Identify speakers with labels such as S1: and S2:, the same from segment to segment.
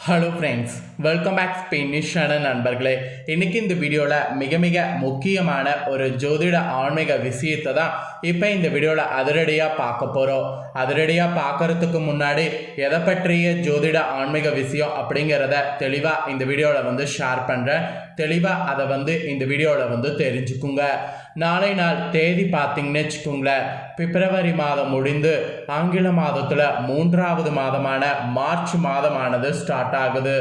S1: Hello friends welcome back Spanish channel நண்பர்களே. இன்னைக்கு இந்த வீடியோவில் மிக மிக முக்கியமான ஒரு ஜோதிட ஆன்மீக விஷயத்தை தான் இப்போ இந்த வீடியோவில் அதிரடியாக பார்க்க போகிறோம் அதிரடியாக பார்க்கறதுக்கு முன்னாடி எதை பற்றிய ஜோதிட ஆன்மீக விஷயம் அப்படிங்கிறத தெளிவாக இந்த வீடியோவில் வந்து ஷேர் பண்ணுறேன் தெளிவாக அதை வந்து இந்த வீடியோவில் வந்து தெரிஞ்சுக்குங்க. நாளை நாள் தேதி பார்த்தீங்கன்னு வச்சுக்கோங்களேன் பிப்ரவரி மாதம் முடிந்து ஆங்கில மாதத்தில் மூன்றாவது மாதமான மார்ச் மாதமானது ஸ்டார்ட் ஆகுது.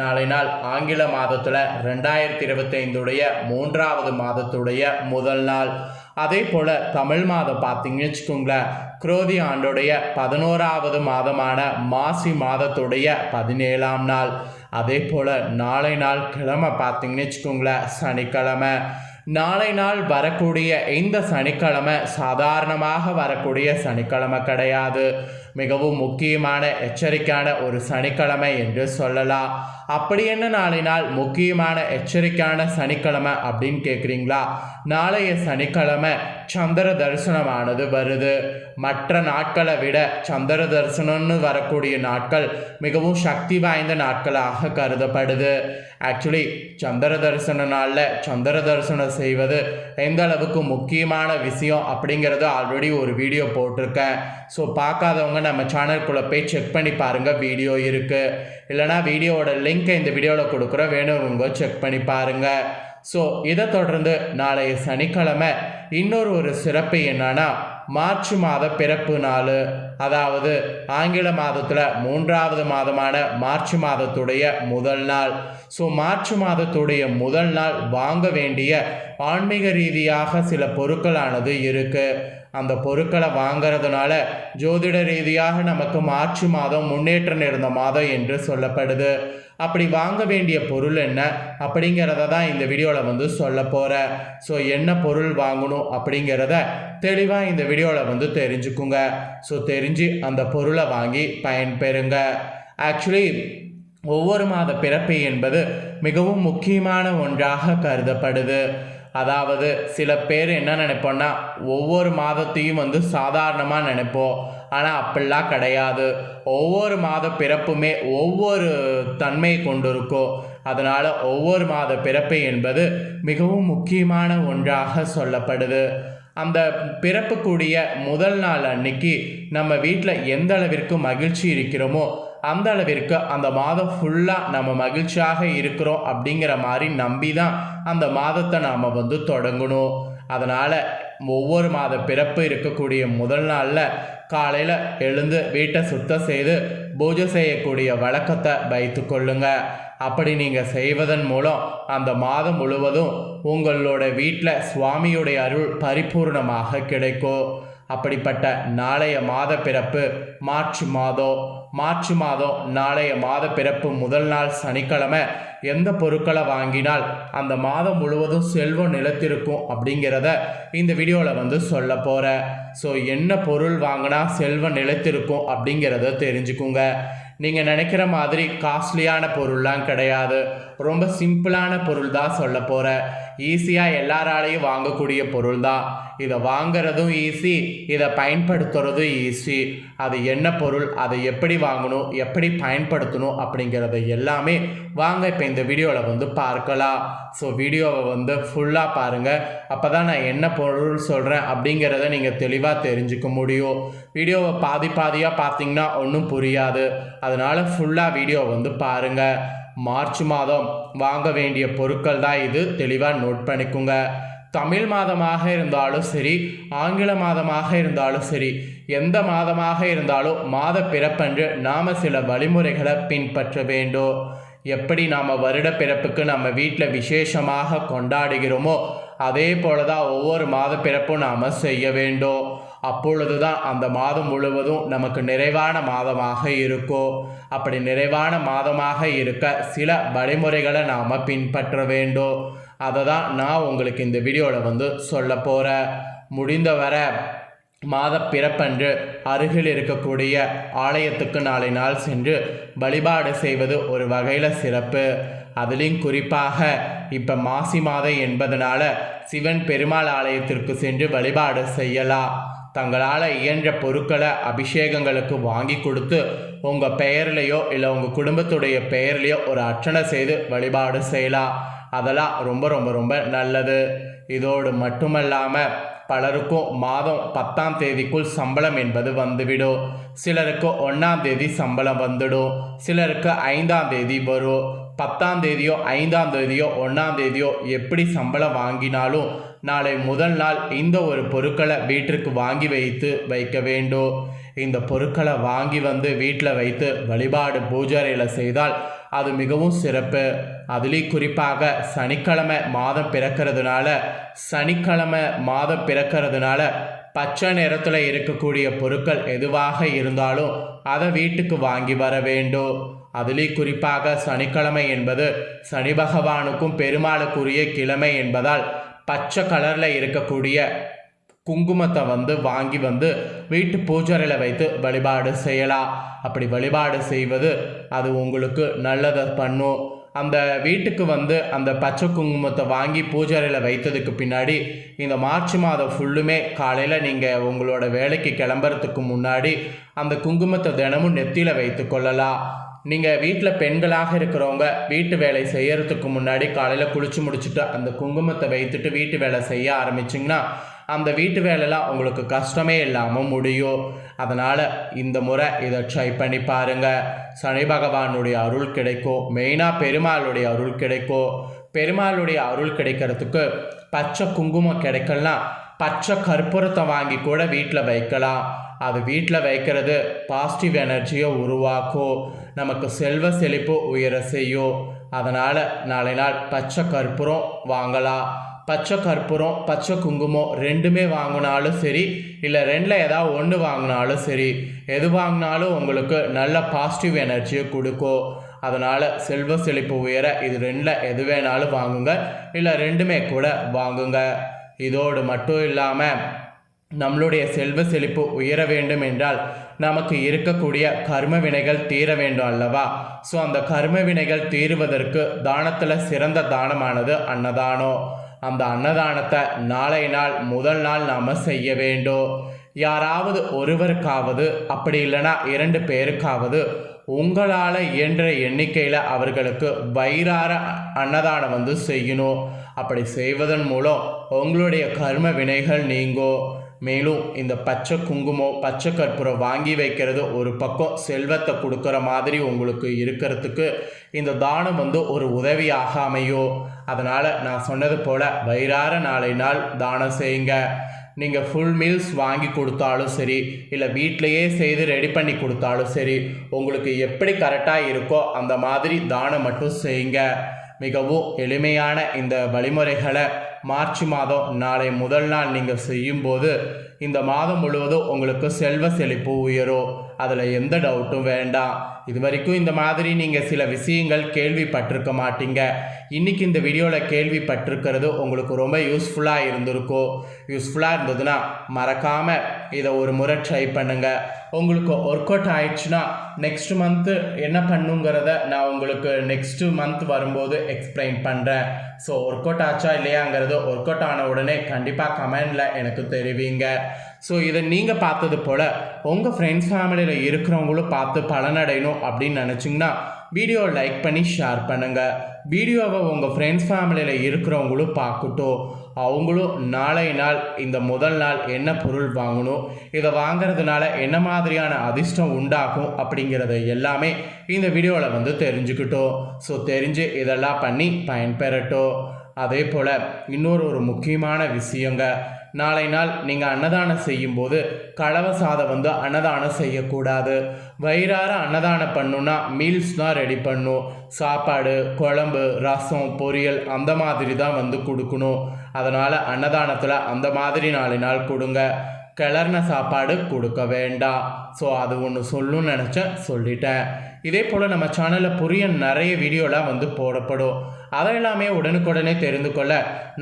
S1: நாளை நாள் ஆங்கில மாதத்தில் ரெண்டாயிரத்தி இருபத்தைந்துடைய மூன்றாவது மாதத்துடைய முதல் நாள். அதே போல் தமிழ் மாதம் பார்த்தீங்கன்னு வச்சுக்கோங்களேன் குரோதி ஆண்டுடைய பதினோராவது மாதமான மாசி மாதத்துடைய பதினேழாம் நாள். அதே போல் நாளை நாள் கிழமை பார்த்தீங்கன்னு வச்சுக்கோங்களேன் சனிக்கிழமை. நாளை நாள் வரக்கூடிய இந்த சனிக்கிழமை சாதாரணமாக வரக்கூடிய சனிக்கிழமை கிடையாது. மிகவும் முக்கியமான எச்சரிக்கையான ஒரு சனிக்கிழமை என்று சொல்லலாம். அப்படி என்ன நாளை நாள் முக்கியமான எச்சரிக்கையான சனிக்கிழமை அப்படின்னு கேட்குறீங்களா? நாளைய சனிக்கிழமை சந்திர தரிசனமானது வருது. மற்ற நாட்களை விட சந்திர தரிசனம்னு வரக்கூடிய நாட்கள் மிகவும் சக்தி வாய்ந்த நாட்களாக கருதப்படுது. ஆக்சுவலி சந்திர தரிசன நாளில் சந்திர தரிசனம் செய்வது எந்த அளவுக்கு முக்கியமான விஷயம் அப்படிங்கிறது ஆல்ரெடி ஒரு வீடியோ போட்டிருக்கேன். ஸோ பார்க்காதவங்க நம்ம சேனல்குள்ளே போய் செக் பண்ணி பாருங்கள் வீடியோ இருக்குது இல்லைனா வீடியோவோட லிங்க்கை இந்த வீடியோவில் கொடுக்குறோம் வேணுங்க செக் பண்ணி பாருங்கள் ஸோ இதை தொடர்ந்து நாளைய சனிக்கிழமை இன்னொரு ஒரு சிறப்பு என்னன்னா மார்ச் மாத பிறப்பு நாள். அதாவது ஆங்கில மாதத்தில் மூன்றாவது மாதமான மார்ச் மாதத்துடைய முதல் நாள். ஸோ மார்ச் மாதத்துடைய முதல் நாள் வாங்க வேண்டிய ஆன்மீக ரீதியாக சில பொருட்களானது இருக்குது அந்த பொருட்களை வாங்கிறதுனால ஜோதிட ரீதியாக நமக்கு மார்ச் மாதம் முன்னேற்றம் இருந்த மாதம் என்று சொல்லப்படுது. அப்படி வாங்க வேண்டிய பொருள் என்ன? அப்படிங்கிறத தான் இந்த வீடியோவில் வந்து சொல்ல போகிறேன் ஸோ என்ன பொருள் வாங்கணும் அப்படிங்கிறத தெளிவாக இந்த வீடியோவில் வந்து தெரிஞ்சுக்குங்க. ஸோ தெரிஞ்சு அந்த பொருளை வாங்கி பயன்பெறுங்க. ஆக்சுவலி ஒவ்வொரு மாத பிறப்பு என்பது மிகவும் முக்கியமான ஒன்றாக கருதப்படுது. அதாவது சில பேர் என்ன நினைப்போன்னா ஒவ்வொரு மாதத்தையும் வந்து சாதாரணமாக நினைப்போம். ஆனால் அப்படிலாம் கிடையாது. ஒவ்வொரு மாத பிறப்புமே ஒவ்வொரு தன்மை கொண்டிருக்கும் அதனால் ஒவ்வொரு மாத பிறப்பு என்பது மிகவும் முக்கியமான ஒன்றாக சொல்லப்படுது. அந்த பிறப்புக்கூடிய முதல் நாள் அன்னைக்கு நம்ம வீட்டில் எந்த அளவிற்கு மகிழ்ச்சி இருக்கிறோமோ அந்த அளவிற்கு அந்த மாதம் ஃபுல்லாக நம்ம மகிழ்ச்சியாக இருக்கிறோம் அப்படிங்கிற மாதிரி நம்பி தான் அந்த மாதத்தை நாம் வந்து தொடங்கணும். அதனால் ஒவ்வொரு மாத பிறப்பு இருக்கக்கூடிய முதல் நாளில் காலையில் எழுந்து வீட்டை சுத்தம் செய்து பூஜை செய்யக்கூடிய வழக்கத்தை வைத்து கொள்ளுங்க. அப்படி நீங்கள் செய்வதன் மூலம் அந்த மாதம் முழுவதும் உங்களோட வீட்டில் சுவாமியுடைய அருள் பரிபூர்ணமாக கிடைக்கும். அப்படிப்பட்ட நாளைய மாத பிறப்பு மார்ச் மாதம் மார்ச் மாதம் நாளைய மாத பிறப்பு முதல் நாள் சனிக்கிழமை எந்த பொருட்களை வாங்கினால் அந்த மாதம் முழுவதும் செல்வம் நிலத்திருக்கும் அப்படிங்கிறத இந்த வீடியோவில் வந்து சொல்ல போகிறேன் ஸோ என்ன பொருள் வாங்கினா செல்வம் நிலத்திருக்கும் அப்படிங்கிறத தெரிஞ்சுக்குங்க. நீங்கள் நினைக்கிற மாதிரி காஸ்ட்லியான பொருள்லாம் கிடையாது. ரொம்ப சிம்பிளான பொருள் தான் சொல்ல போகிறேன் ஈஸியாக எல்லாராலையும் வாங்கக்கூடிய பொருள் தான் இதை வாங்குறதும் ஈஸி இதை பயன்படுத்துறதும் ஈஸி அது என்ன பொருள் அதை எப்படி வாங்கணும் எப்படி பயன்படுத்தணும் அப்படிங்கிறத எல்லாமே வாங்க இப்போ இந்த வீடியோவில் வந்து பார்க்கலாம். ஸோ வீடியோவை வந்து ஃபுல்லாக பாருங்கள் அப்போ தான் நான் என்ன பொருள் சொல்கிறேன் அப்படிங்கிறத நீங்கள் தெளிவாக தெரிஞ்சுக்க முடியும். வீடியோவை பாதி பாதியாக பார்த்தீங்கன்னா ஒன்றும் புரியாது. அதனால் ஃபுல்லாக வீடியோ வந்து பாருங்கள் மார்ச் மாதம். வாங்க வேண்டிய பொருட்கள் தான் இது. தெளிவாக நோட் பண்ணிக்கோங்க. தமிழ் மாதமாக இருந்தாலும் சரி ஆங்கில மாதமாக இருந்தாலும் சரி எந்த மாதமாக இருந்தாலும் மாத பிறப்பன்று நாம் சில வழிமுறைகளை பின்பற்ற வேண்டும். எப்படி நாம் வருட பிறப்புக்கு நம்ம வீட்டில் விசேஷமாக கொண்டாடுகிறோமோ அதே போல தான் ஒவ்வொரு மாத பிறப்பும் நாம் செய்ய வேண்டும். அப்பொழுது தான் அந்த மாதம் முழுவதும் நமக்கு நிறைவான மாதமாக இருக்கும். அப்படி நிறைவான மாதமாக இருக்க சில வழிமுறைகளை நாம் பின்பற்ற வேண்டும். அதை தான் நான் உங்களுக்கு இந்த வீடியோவில் வந்து சொல்ல போகிறேன் முடிந்தவரை மாத பிறப்பன்று அருகில் இருக்கக்கூடிய ஆலயத்துக்கு நாளை நாள் சென்று வழிபாடு செய்வது ஒரு வகையில் சிறப்பு. அதுலேயும் குறிப்பாக இப்போ மாசி மாதம் என்பதனால சிவன் பெருமாள் ஆலயத்திற்கு சென்று வழிபாடு செய்யலாம். தங்களால் இயன்ற பொருட்களை அபிஷேகங்களுக்கு வாங்கி கொடுத்து உங்கள் பெயர்லேயோ இல்லை உங்கள் குடும்பத்துடைய பெயர்லேயோ ஒரு அர்ச்சனை செய்து வழிபாடு செய்யலாம். அதெல்லாம் ரொம்ப ரொம்ப ரொம்ப நல்லது. இதோடு மட்டுமல்லாமல் பலருக்கும் மாதம் பத்தாம் தேதிக்குள் சம்பளம் என்பது வந்துவிடும். சிலருக்கு ஒன்றாம் தேதி சம்பளம் வந்துடும். சிலருக்கு ஐந்தாம் தேதி வரும். பத்தாம் தேதியோ ஐந்தாம் தேதியோ ஒன்றாம் தேதியோ எப்படி சம்பளம் வாங்கினாலும் நாளை முதல் நாள் இந்த ஒரு பொருட்களை வீட்டிற்கு வாங்கி வைத்து வைக்க வேண்டும். இந்த பொருட்களை வாங்கி வந்து வீட்டில் வைத்து வழிபாடு பூஜாரையில் செய்தால் அது மிகவும் சிறப்பு. அதுலேயும் குறிப்பாக சனிக்கிழமை மாதம் பிறக்கிறதுனால சனிக்கிழமை மாதம் பிறக்கிறதுனால பச்சை நிறத்தில் இருக்கக்கூடிய பொருட்கள் எதுவாக இருந்தாலும் அதை வீட்டுக்கு வாங்கி வர வேண்டும். அதுலேயும் குறிப்பாக சனிக்கிழமை என்பது சனி பகவானுக்கும் பெருமாளுக்குரிய கிழமை என்பதால் பச்சை கலரில் இருக்கக்கூடிய குங்குமத்தை வந்து வாங்கி வந்து வீட்டு பூஜரையில் வைத்து வழிபாடு செய்யலாம். அப்படி வழிபாடு செய்வது அது உங்களுக்கு நல்லதை பண்ணும். அந்த வீட்டுக்கு வந்து அந்த பச்சை குங்குமத்தை வாங்கி பூஜரையில் வைத்ததுக்கு பின்னாடி இந்த மார்ச் மாதம் ஃபுல்லுமே காலையில் நீங்கள் உங்களோட வேலைக்கு கிளம்புறதுக்கு முன்னாடி அந்த குங்குமத்தை தினமும் நெத்தியில் வைத்து கொள்ளலாம். நீங்கள் வீட்டில் பெண்களாக இருக்கிறவங்க வீட்டு வேலை செய்யறதுக்கு முன்னாடி காலையில் குளிச்சு முடிச்சுட்டு அந்த குங்குமத்தை வைத்துட்டு வீட்டு வேலை செய்ய ஆரம்பிச்சிங்கன்னா அந்த வீட்டு வேலைலாம் உங்களுக்கு கஷ்டமே இல்லாமல் முடியும். அதனால் இந்த முறை இதை ட்ரை பண்ணி பாருங்கள் சனி பகவானுடைய அருள் கிடைக்கும். மெயினாக பெருமாளுடைய அருள் கிடைக்கும். பெருமாளுடைய அருள் கிடைக்கிறதுக்கு பச்சை குங்குமம் கிடைக்கலாம் பச்சை கற்பூரத்தை வாங்கி கூட வீட்டில் வைக்கலாம். அது வீட்டில் வைக்கிறது பாசிட்டிவ் எனர்ஜியை உருவாக்கும். நமக்கு செல்வ செழிப்பு உயர செய்யும். அதனால் நாளை நாள் பச்சை கற்பூரம் வாங்கலாம். பச்சை கற்பூரம் பச்சை குங்குமம் ரெண்டுமே வாங்கினாலும் சரி இல்லை ரெண்டில் ஏதாவது ஒன்று வாங்கினாலும் சரி எது வாங்கினாலும் உங்களுக்கு நல்ல பாசிட்டிவ் எனர்ஜியை கொடுக்கும். அதனால் செல்வ செழிப்பு உயர இது ரெண்டில் எது வேணாலும் வாங்குங்க. இல்லை ரெண்டுமே கூட வாங்குங்க. இதோடு மட்டும் இல்லாமல் நம்மளுடைய செல்வ செழிப்பு உயர வேண்டும் என்றால் நமக்கு இருக்கக்கூடிய கர்ம வினைகள் தீர வேண்டும் அல்லவா? ஸோ அந்த கர்ம வினைகள் தீருவதற்கு தானத்தில் சிறந்த தானமானது அன்னதானம். அந்த அன்னதானத்தை நாளை நாள் முதல் நாள் நாம் செய்ய வேண்டும். யாராவது ஒருவருக்காவது அப்படி இல்லைன்னா இரண்டு பேருக்காவது உங்களால் இயன்ற எண்ணிக்கையில் அவர்களுக்கு வயிறார அன்னதானம் வந்து செய்யணும். அப்படி செய்வதன் மூலம் உங்களுடைய கர்ம வினைகள் நீங்கும் மேலும் இந்த பச்சை குங்குமம் பச்சை கற்பூரம் வாங்கி வைக்கிறது ஒரு பக்கம் செல்வத்தை கொடுக்குற மாதிரி உங்களுக்கு இருக்கிறதுக்கு இந்த தானம் வந்து ஒரு உதவியாக அமையும். அதனால் நான் சொன்னது போல் வயிறார நாளை நாள் தானம் செய்யுங்க. நீங்கள் ஃபுல் மீல்ஸ் வாங்கி கொடுத்தாலும் சரி இல்லை வீட்டிலையே செய்து ரெடி பண்ணி கொடுத்தாலும் சரி உங்களுக்கு எப்படி கரெக்டாக இருக்கோ அந்த மாதிரி தானம் மட்டும் செய்யுங்க. மிகவும் எளிமையான இந்த வழிமுறைகளை மார்ச் மாதம் நாளை முதல் நாள் நீங்கள் செய்யும்போது இந்த மாதம் முழுவதும் உங்களுக்கு செல்வ செழிப்பு உயரும். அதில் எந்த டவுட்டும் வேண்டாம். இது வரைக்கும் இந்த மாதிரி நீங்கள் சில விஷயங்கள் கேள்விப்பட்டிருக்க மாட்டீங்க. இன்றைக்கி இந்த வீடியோவில் கேள்விப்பட்டிருக்கிறது உங்களுக்கு ரொம்ப யூஸ்ஃபுல்லாக இருந்திருக்கும். யூஸ்ஃபுல்லாக இருந்ததுன்னா மறக்காமல் இதை ஒரு முறை ட்ரை பண்ணுங்கள் உங்களுக்கு ஒர்க் அவுட் ஆயிடுச்சுன்னா நெக்ஸ்ட் மந்த்து என்ன பண்ணுங்கிறத நான் உங்களுக்கு நெக்ஸ்ட்டு மந்த் வரும்போது எக்ஸ்பிளைன் பண்ணுறேன் ஸோ ஒர்க் அவுட் ஆச்சா இல்லையாங்கிறது ஒர்க் அவுட் ஆன உடனே கண்டிப்பாக கமெண்டில் எனக்கு தெரிவிங்க. ஸோ இதை நீங்கள் பார்த்தது போல் உங்கள் ஃப்ரெண்ட்ஸ் ஃபேமிலியில் இருக்கிறவங்களும் பார்த்து பலனடையணும் அப்படின்னு நினச்சிங்கன்னா வீடியோ லைக் பண்ணி ஷேர் பண்ணுங்கள் வீடியோவை உங்கள் ஃப்ரெண்ட்ஸ் ஃபேமிலியில் இருக்கிறவங்களும் பார்க்கட்டும். அவங்களும் நாளை நாள் இந்த முதல் நாள் என்ன பொருள் வாங்கணும் இதை வாங்குறதுனால என்ன மாதிரியான அதிர்ஷ்டம் உண்டாகும் அப்படிங்கிறத எல்லாமே இந்த வீடியோவில் வந்து தெரிஞ்சுக்கிட்டோம். ஸோ தெரிஞ்சு இதெல்லாம் பண்ணி பயன்பெறட்டும். அதே போல் இன்னொரு ஒரு முக்கியமான விஷயங்க. நாளை நாள் நீங்கள் அன்னதானம் செய்யும்போது கலவை சாதம் வந்து அன்னதானம் செய்யக்கூடாது. வயிறார அன்னதானம் பண்ணுன்னா மீல்ஸ் தான் ரெடி பண்ணும். சாப்பாடு குழம்பு ரசம் பொரியல் அந்த மாதிரி தான் வந்து கொடுக்கணும். அதனால் அன்னதானத்தில் அந்த மாதிரி நாளை நாள் கொடுங்க. கிளறின சாப்பாடு கொடுக்க வேண்டாம் ஸோ அது ஒன்று சொல்லணும்னு நினச்சேன். சொல்லிட்டேன். இதே போல் நம்ம சேனலில் புரிய நிறைய வீடியோலாம் வந்து போடப்படும். அதை எல்லாமே உடனுக்குடனே தெரிந்து கொள்ள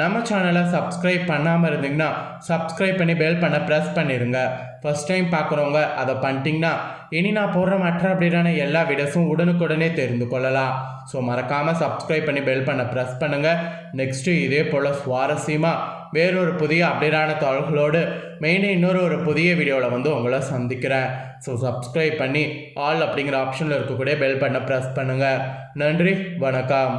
S1: நம்ம சேனலை சப்ஸ்கிரைப் பண்ணாமல் இருந்தீங்கன்னா சப்ஸ்கிரைப் பண்ணி பெல் பண்ண ப்ரெஸ் பண்ணிடுங்க ஃபஸ்ட் டைம் பார்க்குறவங்க அதை பண்ணிட்டீங்கன்னா இனி நான் போடுற மற்ற அப்படின்னா எல்லா வீடியோஸும் உடனுக்குடனே தெரிந்து கொள்ளலாம். ஸோ மறக்காமல் சப்ஸ்கிரைப் பண்ணி பெல் பண்ண ப்ரெஸ் பண்ணுங்கள் நெக்ஸ்ட்டு இதே போல் சுவாரஸ்யமாக வேறொரு புதிய அப்டேட்டான தகவல்களோடு மெயினாக இன்னொரு ஒரு புதிய வீடியோவில் வந்து உங்களை சந்திக்கிறேன். ஸோ சப்ஸ்கிரைப் பண்ணி ஆல் அப்படிங்கிற ஆப்ஷனில் இருக்கக்கூடிய பெல் பட்டனை ப்ரெஸ் பண்ணுங்கள் நன்றி வணக்கம்.